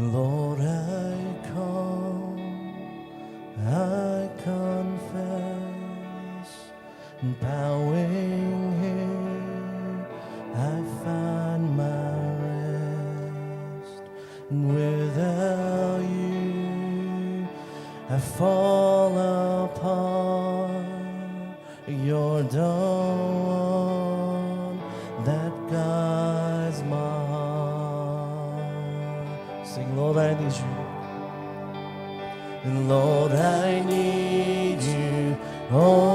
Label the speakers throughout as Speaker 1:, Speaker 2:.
Speaker 1: Lord, I And Lord, I need you. Oh,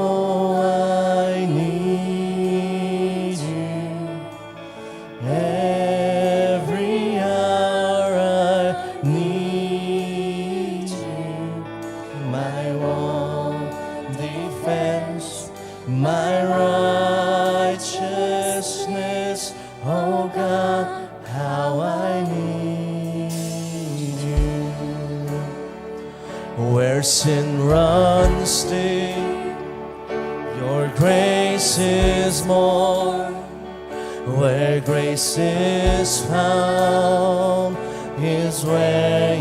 Speaker 1: grace is found is where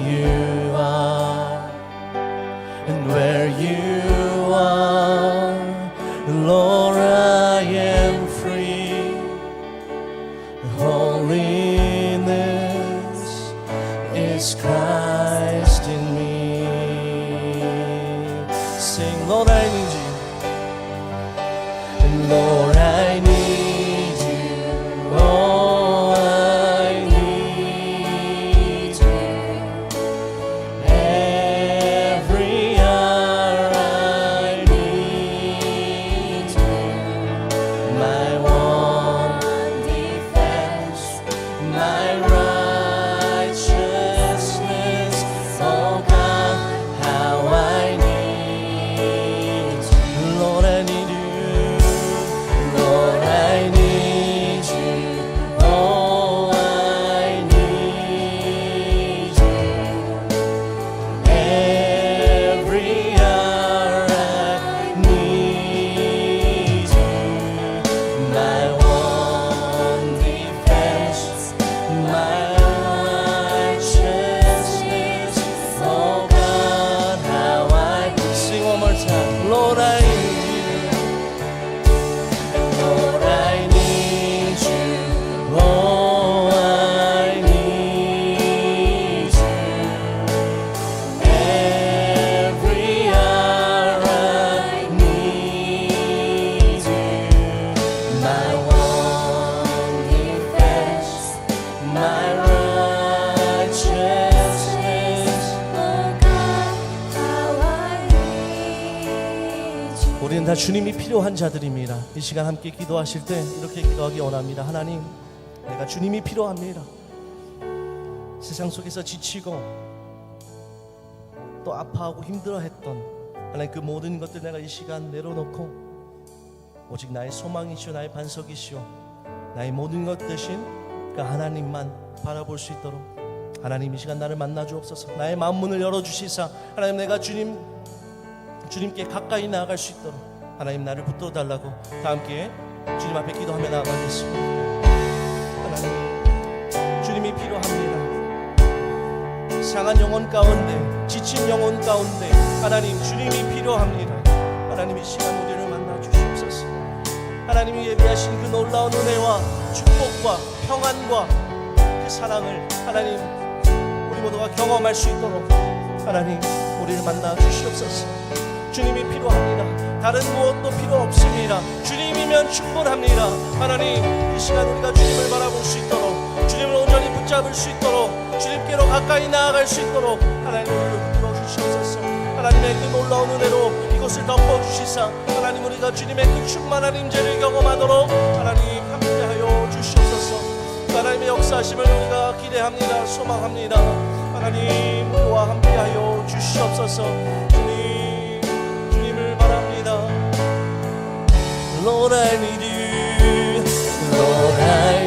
Speaker 1: 자들입니다. 이 시간 함께 기도하실 때 이렇게 기도하기 원합니다. 하나님, 내가 주님이 필요합니다. 세상 속에서 지치고 또 아파하고 힘들어했던 하나님 그 모든 것들 내가 이 시간 내려놓고 오직 나의 소망이시오 나의 반석이시오 나의 모든 것 대신 그 하나님만 바라볼 수 있도록 하나님 이 시간 나를 만나 주옵소서 나의 마음 문을 열어 주시사 하나님 내가 주님 주님께 가까이 나아갈 수 있도록 하나님 나를 붙들어 달라고 다 함께 주님 앞에 기도하며 나아가겠습니다. 하나님 주님이 필요합니다. 상한 영혼 가운데 지친 영혼 가운데 하나님 주님이 필요합니다. 하나님 이 시간 우리를 만나 주시옵소서. 하나님이 예비하신 그 놀라운 은혜와 축복과 평안과 그 사랑을 하나님 우리 모두가 경험할 수 있도록 하나님 우리를 만나 주시옵소서. 주님이 필요합니다 다른 무엇도 필요 없습니다. 주님이면 충분합니다. 하나님 이 시간 우리가 주님을 바라볼 수 있도록 주님을 온전히 붙잡을 수 있도록 주님께로 가까이 나아갈 수 있도록 하나님 우리를 붙들어 주시옵소서. 하나님의 그 놀라운 은혜로 이곳을 덮어 주시사 하나님 우리가 주님의 그 충만한 임재를 경험하도록 하나님 함께하여 주시옵소서. 하나님의 역사하심을 우리가 기대합니다. 소망합니다. 하나님 우리와 함께하여 주시옵소서 Lord I need you. Lord I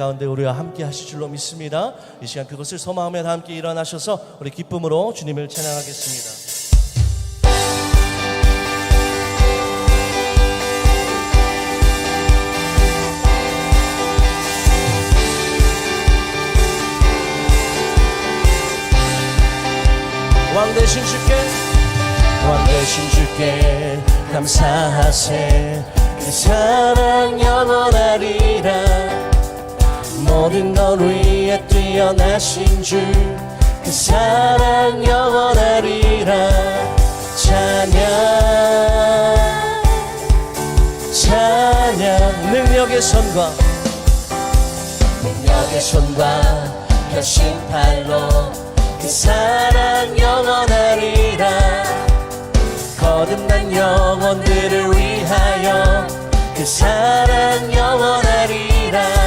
Speaker 1: 가운데 우리와 함께 하실 줄로 믿습니다. 이 시간 그것을 소망하며 다 함께 일어나셔서 우리 기쁨으로 주님을 찬양하겠습니다. 왕 대신 주께 왕 대신 주께 감사하세 그 사랑 영원하리라 모든 걸 위해 뛰어나신 주 그 사랑 영원하리라. 찬양 찬양. 능력의 손과
Speaker 2: 능력의 손과 결심 팔로 그 사랑 영원하리라.
Speaker 1: 거듭난 영혼들을 위하여 그 사랑 영원하리라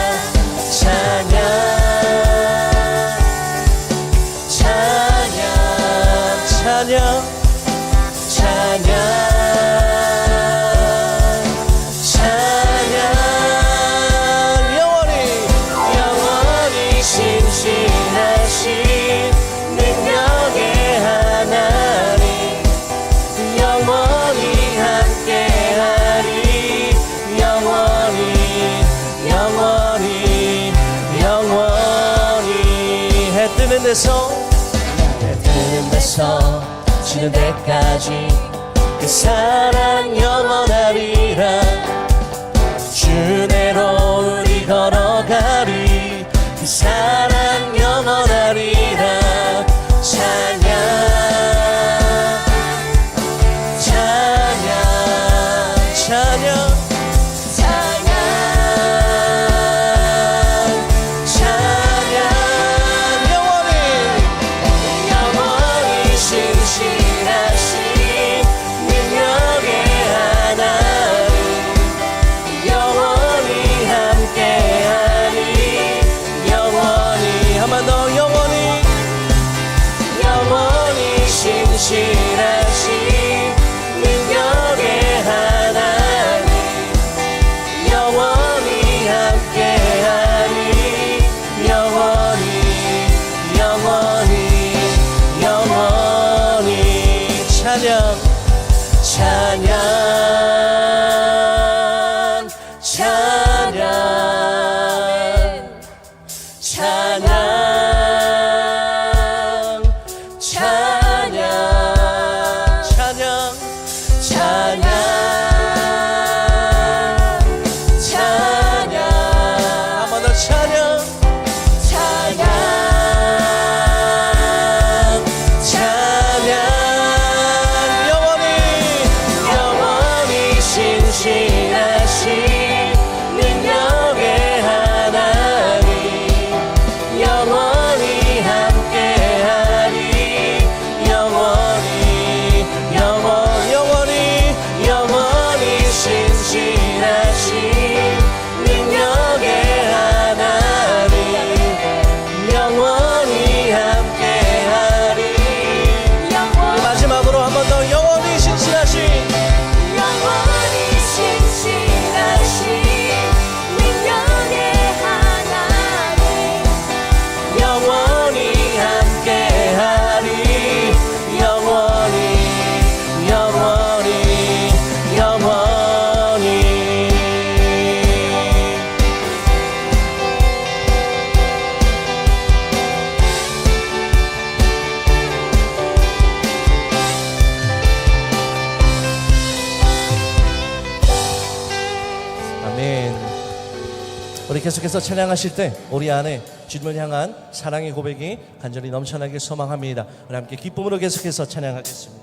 Speaker 1: 데까지 그 사랑 영원하 계속해서 찬양하실 때 우리 안에 주님을 향한 사랑의 고백이 간절히 넘쳐나길 소망합니다. 우리 함께 기쁨으로 계속해서 찬양하겠습니다.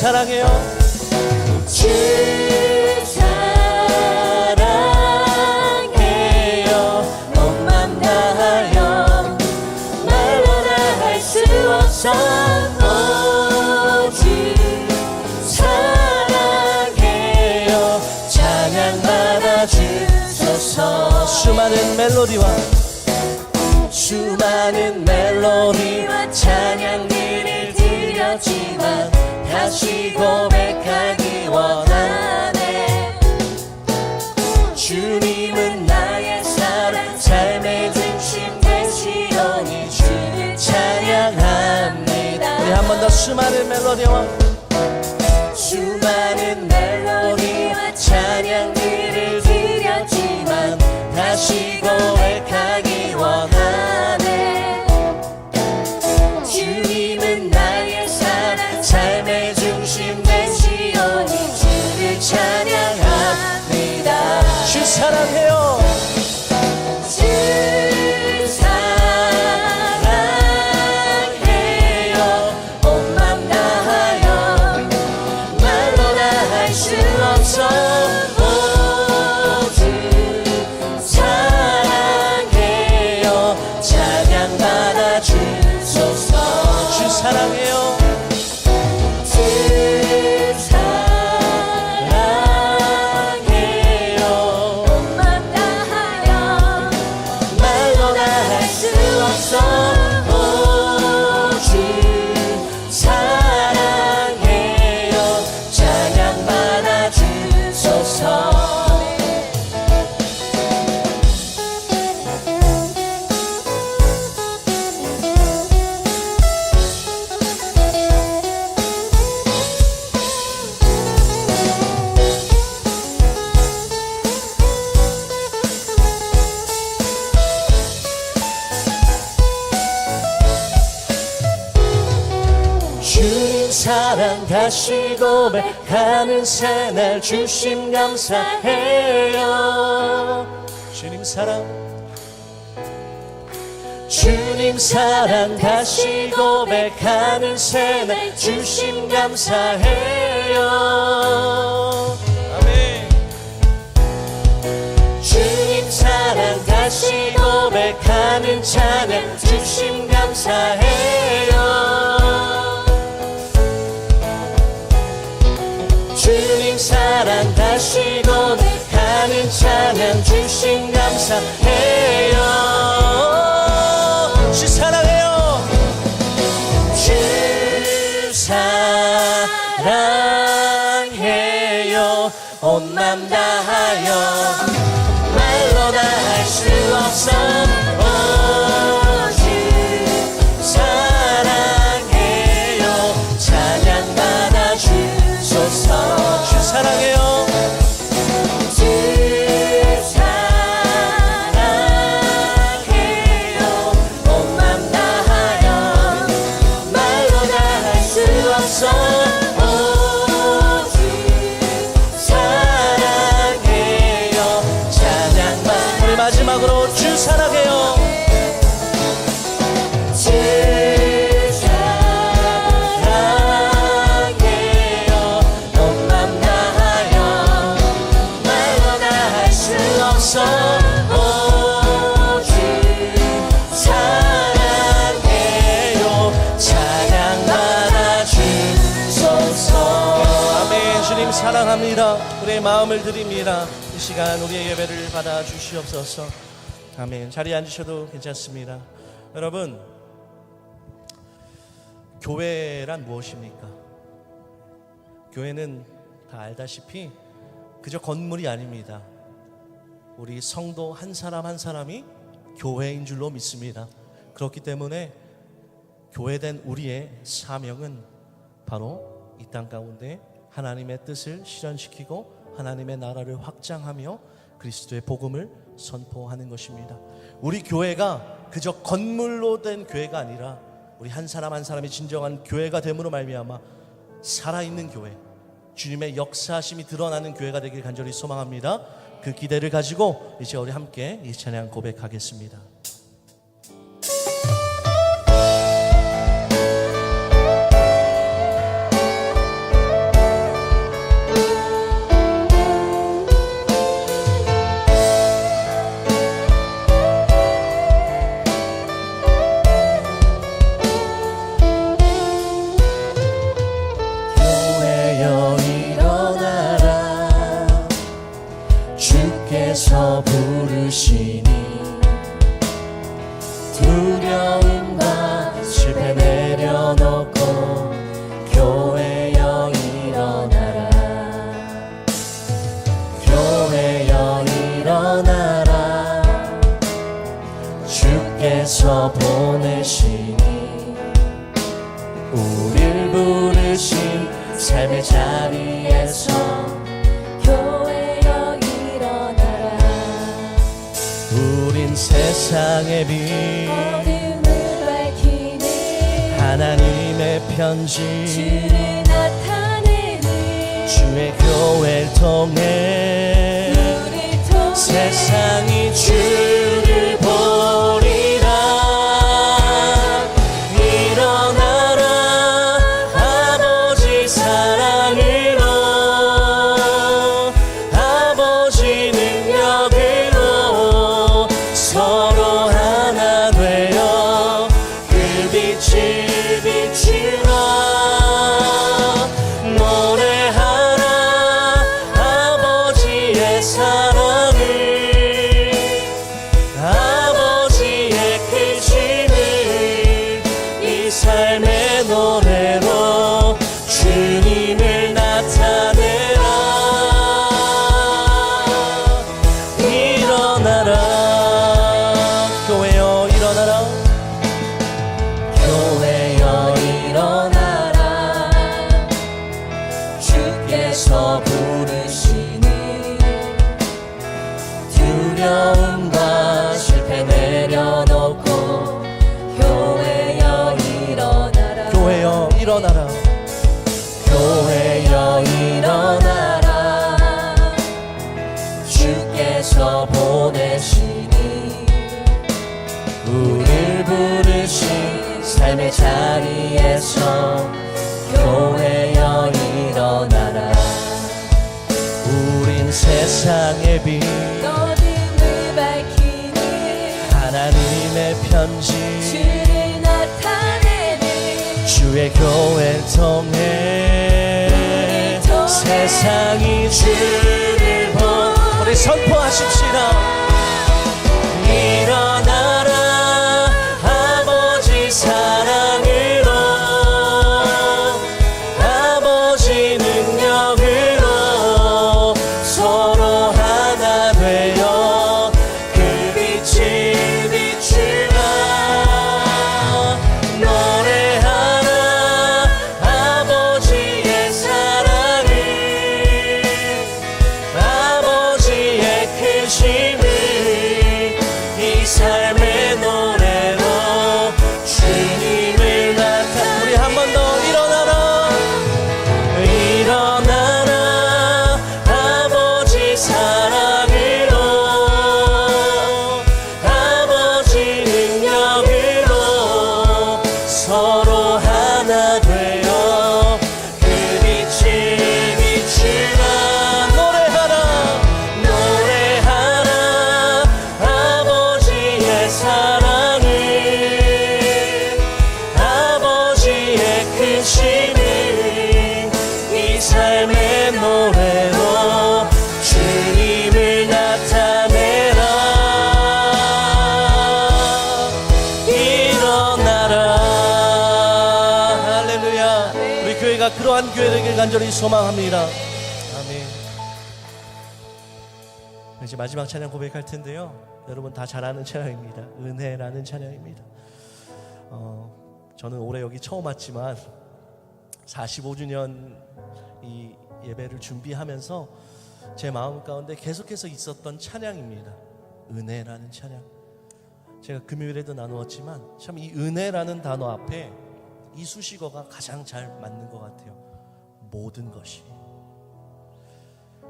Speaker 1: 사랑해요.
Speaker 2: 주 사랑해요. 온맘 다하여 말로 다 할 수 없어 오주 사랑해요. 찬양 받아주소서.
Speaker 1: 수많은 멜로디와
Speaker 2: 수많은 다시 고백하기 원하네. 주님은 나의 사랑 삶의 중심 되시오니 주를 찬양합니다.
Speaker 1: 우리 한 번 더 수많은 멜로디와
Speaker 2: 다시 고백하는 새날 주심 감사해요.
Speaker 1: 주님 사랑.
Speaker 2: 주님 사랑 다시 고백하는 새날 주심 감사해요.
Speaker 1: 아멘.
Speaker 2: 주님 사랑 다시 고백하는 찬양 주심 감사해요 주님 사랑 다시 고백하는 찬양 주심
Speaker 1: 감사해요 마음을 드립니다. 이 시간 우리의 예배를 받아 주시옵소서. 아멘. 자리에 앉으셔도 괜찮습니다. 여러분 교회란 무엇입니까? 교회는 다 알다시피 그저 건물이 아닙니다. 우리 성도 한 사람 한 사람이 교회인 줄로 믿습니다. 그렇기 때문에 교회된 우리의 사명은 바로 이 땅 가운데 하나님의 뜻을 실현시키고 하나님의 나라를 확장하며 그리스도의 복음을 선포하는 것입니다. 우리 교회가 그저 건물로 된 교회가 아니라 우리 한 사람 한 사람이 진정한 교회가 됨으로 말미암아 살아있는 교회, 주님의 역사심이 드러나는 교회가 되길 간절히 소망합니다. 그 기대를 가지고 이제 우리 함께 이 찬양 고백하겠습니다.
Speaker 2: 주께서 보내시니 우릴 부르신 삶의 자리에서
Speaker 3: 교회여 일어나라.
Speaker 1: 우린 세상의 빛
Speaker 3: 어둠을 밝히니
Speaker 1: 하나님의 편지
Speaker 3: 주를 나타내니
Speaker 1: 주의 교회를 통해
Speaker 3: 우리 통해
Speaker 1: 세상이 주
Speaker 2: 자리에서 교회여 일어나라.
Speaker 1: 우린 세상의 빛
Speaker 3: 어둠을 밝히니?
Speaker 1: 하나님의 편지
Speaker 3: 주를 나타내니
Speaker 1: 주의
Speaker 3: 우리 통해
Speaker 1: 세상이 주를 보 우리 선포하십시다 간절히 소망합니다 아멘 이제 마지막 찬양 고백할 텐데요. 여러분 다 잘 아는 찬양입니다. 은혜라는 찬양입니다. 어, 저는 올해 여기 처음 왔지만 45주년 이 예배를 준비하면서 제 마음 가운데 계속해서 있었던 찬양입니다. 은혜라는 찬양. 제가 금요일에도 나누었지만 참 이 은혜라는 단어 앞에 이 수식어가 가장 잘 맞는 것 같아요. 모든 것이.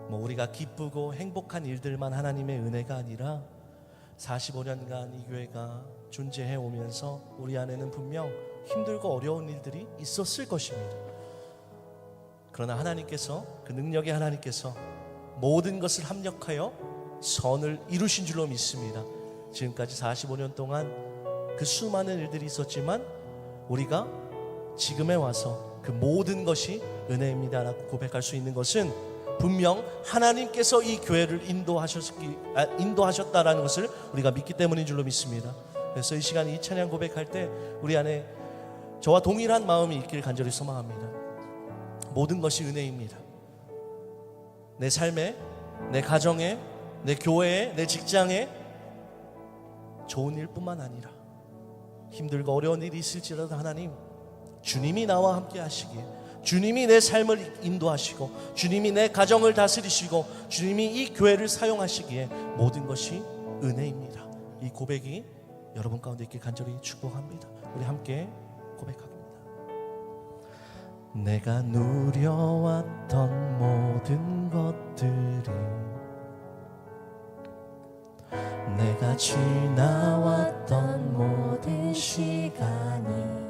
Speaker 1: 뭐 우리가 기쁘고 행복한 일들만 하나님의 은혜가 아니라 45년간 이 교회가 존재해 오면서 우리 안에는 분명 힘들고 어려운 일들이 있었을 것입니다. 그러나 하나님께서 그 능력의 하나님께서 모든 것을 합력하여 선을 이루신 줄로 믿습니다. 지금까지 45년 동안 그 수많은 일들이 있었지만 우리가 지금에 와서 그 모든 것이 은혜입니다라고 고백할 수 있는 것은 분명 하나님께서 이 교회를 인도하셨기 아, 인도하셨다라는 것을 우리가 믿기 때문인 줄로 믿습니다. 그래서 이 시간 이 찬양 고백할 때 우리 안에 저와 동일한 마음이 있기를 간절히 소망합니다. 모든 것이 은혜입니다. 내 삶에, 내 가정에, 내 교회에, 내 직장에 좋은 일뿐만 아니라 힘들고 어려운 일이 있을지라도 하나님 주님이 나와 함께 하시기에 주님이 내 삶을 인도하시고 주님이 내 가정을 다스리시고 주님이 이 교회를 사용하시기에 모든 것이 은혜입니다. 이 고백이 여러분 가운데 있길 간절히 축복합니다. 우리 함께 고백하겠습니다. 내가 누려왔던 모든 것들이 내가 지나왔던 모든 시간이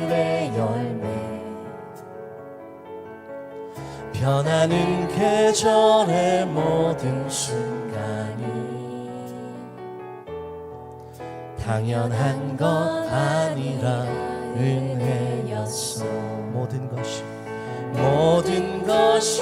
Speaker 1: 변하는 계절의 모든 순간이 당연한 것 아니라 은혜였어 모든 것이 모든 것이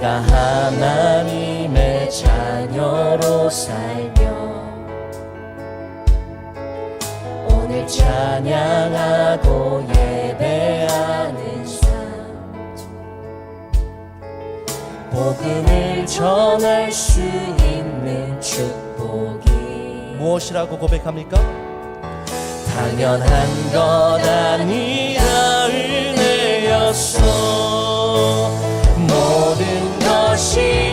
Speaker 2: 내가 하나님의 자녀로 살며 오늘 찬양하고 예배하는 삶 복음을 전할 수 있는 축복이
Speaker 1: 무엇이라고 고백합니까?
Speaker 2: 당연한 것 아니라 은혜였어 것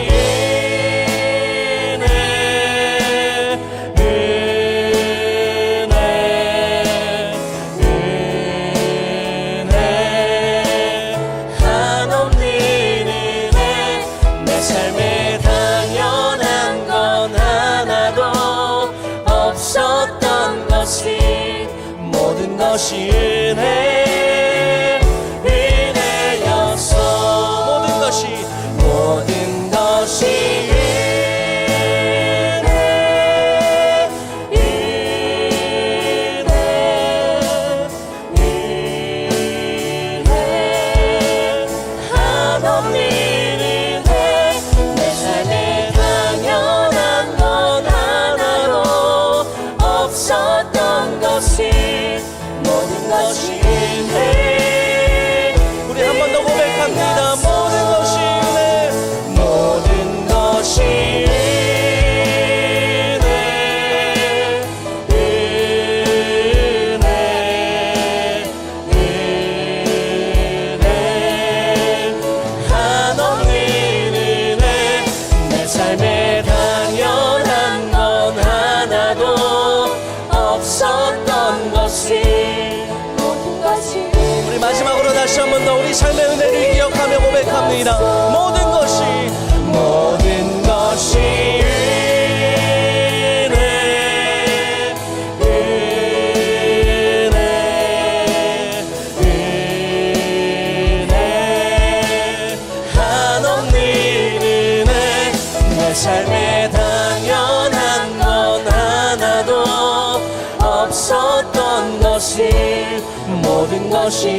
Speaker 2: 우리 마지막으로 다시 한 번 더 우리 삶의 은혜를
Speaker 1: 기억하며 고백합니다. 모든 것이 し